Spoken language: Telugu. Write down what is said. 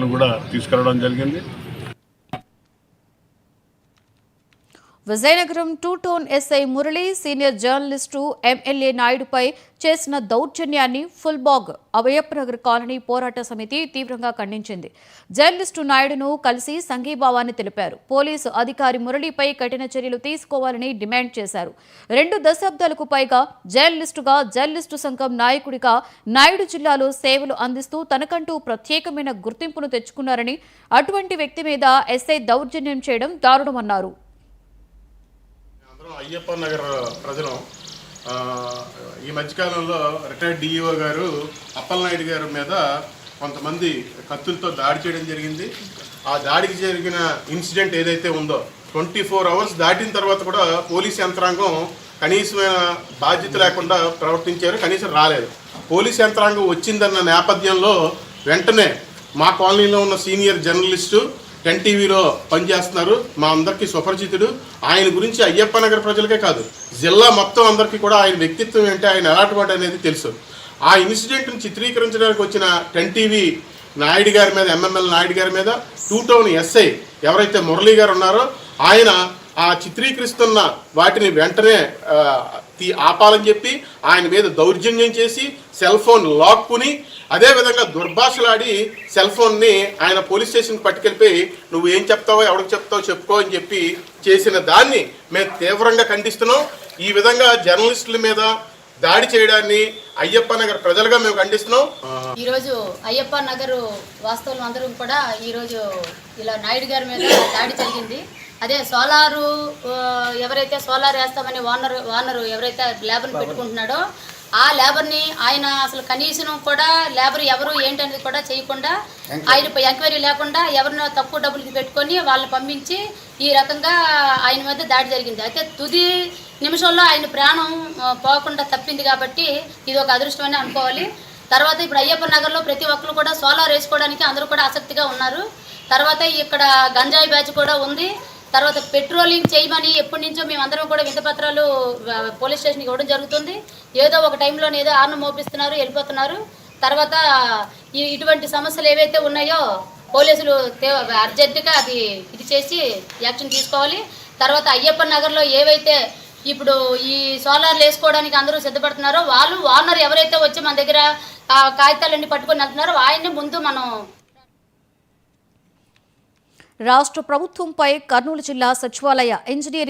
కూడా తీసుకురావడం జరిగింది. Vizianagaram two town SI Murali senior journalist MLA నాయుడుపై చేసిన దౌర్జన్యాన్ని ఫుల్బాగ్ అభయప్రగర్ కాలనీ పోరాట సమితి తీవ్రంగా ఖండించింది. జర్నలిస్టు నాయుడును కలిసి సంఘీభావాన్ని తెలిపారు. పోలీసు అధికారి మురళిపై కఠిన చర్యలు తీసుకోవాలని డిమాండ్ చేశారు. రెండు దశాబ్దాలకు పైగా జర్నలిస్టుగా జర్నలిస్టు సంఘం నాయకుడిగా నాయుడు జిల్లాలో సేవలు అందిస్తూ తనకంటూ ప్రత్యేకమైన గుర్తింపును తెచ్చుకున్నారని అటువంటి వ్యక్తి మీద ఎస్ఐ దౌర్జన్యం చేయడం దారుణమన్నారు. అయ్యప్ప నగర్ ప్రజలు ఈ మధ్యకాలంలో రిటైర్డ్ డిఈఓ గారు అప్పలనాయుడు గారి మీద కొంతమంది కత్తులతో దాడి చేయడం జరిగింది. ఆ దాడికి జరిగిన ఇన్సిడెంట్ ఏదైతే ఉందో ట్వంటీ ఫోర్ అవర్స్ దాటిన తర్వాత కూడా పోలీస్ యంత్రాంగం కనీసమైన బాధ్యత లేకుండా ప్రవర్తించారు కనీసం రాలేదు. పోలీస్ యంత్రాంగం వచ్చిందన్న నేపథ్యంలో వెంటనే మా కాలనీలో ఉన్న సీనియర్ జర్నలిస్టు ఎన్టీవీలో పనిచేస్తున్నారు మా అందరికీ సుపరిచితుడు. ఆయన గురించి అయ్యప్ప నగర్ ప్రజలకే కాదు జిల్లా మొత్తం అందరికీ కూడా ఆయన వ్యక్తిత్వం ఏంటి ఆయన ఎలాంటి అనేది తెలుసు. ఆ ఇన్సిడెంట్ను చిత్రీకరించడానికి వచ్చిన టెన్ టీవీ నాయుడు గారి మీద ఎంఎంఎల్ నాయుడు గారి మీద టూ టౌన్ ఎస్ఐ ఎవరైతే మురళీ గారు ఉన్నారో ఆయన ఆ చిత్రీకరిస్తున్న వాటిని వెంటనే తీ- ఆపాలని చెప్పి ఆయన మీద దౌర్జన్యం చేసి సెల్ ఫోన్ లాక్కుని అదేవిధంగా దుర్భాషలాడి సెల్ ఫోన్ని ఆయన పోలీస్ స్టేషన్కి పట్టుకెళ్ళిపోయి నువ్వు ఏం చెప్తావో ఎవరికి చెప్తావో చెప్పుకో అని చెప్పి చేసిన దాన్ని మేము తీవ్రంగా ఖండిస్తున్నాం. ఈ విధంగా జర్నలిస్టుల మీద దాడి చేయడాన్ని అయ్యప్ప నగర్ ప్రజలుగా మేము ఖండిస్తున్నాం. ఈరోజు అయ్యప్ప నగర్ వాస్తవులు అందరం కూడా ఈరోజు ఇలా నాయుడు గారి మీద దాడి జరిగింది. అదే సోలారు ఎవరైతే సోలార్ వేస్తామని ఓనర్ ఓనర్ ఎవరైతే లేబర్ని పెట్టుకుంటున్నాడో ఆ లేబర్ని ఆయన అసలు కనీసం కూడా లేబర్ ఎవరు ఏంటనేది కూడా చేయకుండా ఆయన ఎంక్వైరీ లేకుండా ఎవరినో తక్కువ డబ్బులకి పెట్టుకొని వాళ్ళని పంపించి ఈ రకంగా ఆయన మీద దాడి జరిగింది. అయితే తుది నిమిషంలో ఆయన ప్రాణం పోకుండా తప్పింది కాబట్టి ఇది ఒక అదృష్టం అని అనుకోవాలి. తర్వాత ఇప్పుడు అయ్యప్ప నగర్లో ప్రతి ఒక్కరు కూడా సోలార్ వేసుకోవడానికి అందరూ కూడా ఆసక్తిగా ఉన్నారు. తర్వాత ఇక్కడ గంజాయి బ్యాచ్ కూడా ఉంది. తర్వాత పెట్రోలింగ్ చేయమని ఎప్పటి నుంచో మేమందరం కూడా వింతపత్రాలు పోలీస్ స్టేషన్కి ఇవ్వడం జరుగుతుంది. ఏదో ఒక టైంలో ఏదో ఆర్న మోపిస్తున్నారు వెళ్ళిపోతున్నారు. తర్వాత ఈ ఇటువంటి సమస్యలు ఏవైతే ఉన్నాయో పోలీసులు అర్జెంటుగా అది ఇది చేసి యాక్షన్ తీసుకోవాలి. తర్వాత అయ్యప్ప నగర్లో ఏవైతే ఇప్పుడు ఈ సోలార్లు వేసుకోవడానికి అందరూ సిద్ధపడుతున్నారో వాళ్ళు ఓనర్ ఎవరైతే వచ్చి మన దగ్గర కాగితాలన్నీ పట్టుకొని వెళ్తున్నారో ఆయన్ని ముందు మనం రాష్ట్ర ప్రభుత్వంపై కర్నూలు జిల్లా సచివాలయ ఇంజనీరింగ్